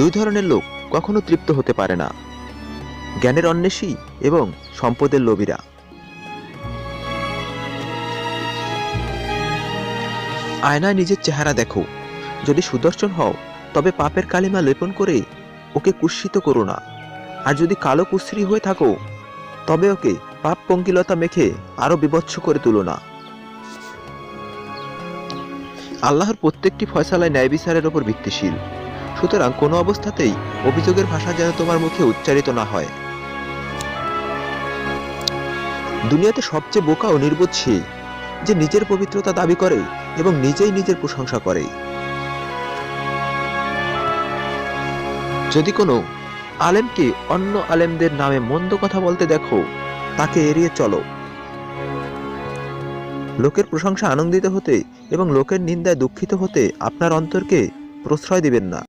দুই ধরনের লোক কখনো তৃপ্ত হতে পারে না। জ্ঞানের অন্বেষী এবং সম্পদের লোভীরা। আয়নায় নিজের চেহারা দেখো। যদি সুদর্শন হও, তবে পাপের কালিমা লেপন করে ওকে কুৎসিত করো না। আর যদি কালো কুশ্রী হয়ে থাকো, তবে ওকে পাপ পঙ্কিলতা মেখে আরও বিবৎস করে তুলো না। আল্লাহর প্রত্যেকটি ফয়সালায় ন্যায় বিচারের ওপর ভিত্তিশীল। সুতরাং কোনো অবস্থাতেই অভিযোগের ভাষা যেন তোমার মুখে উচ্চারিত না হয়। দুনিয়াতে সবচেয়ে বোকা ও নির্বোধ সে যে নিজের পবিত্রতা দাবি করে এবং নিজেই নিজের প্রশংসা করে। যদি কোনো আলেমকে অন্য আলেমদের নামে মন্দ কথা বলতে দেখো, তাকে এড়িয়ে চলো। লোকের প্রশংসা আনন্দিত হতে এবং লোকের নিন্দায় দুঃখিত হতে আপনার অন্তরকে প্রশ্রয় দিবেন না।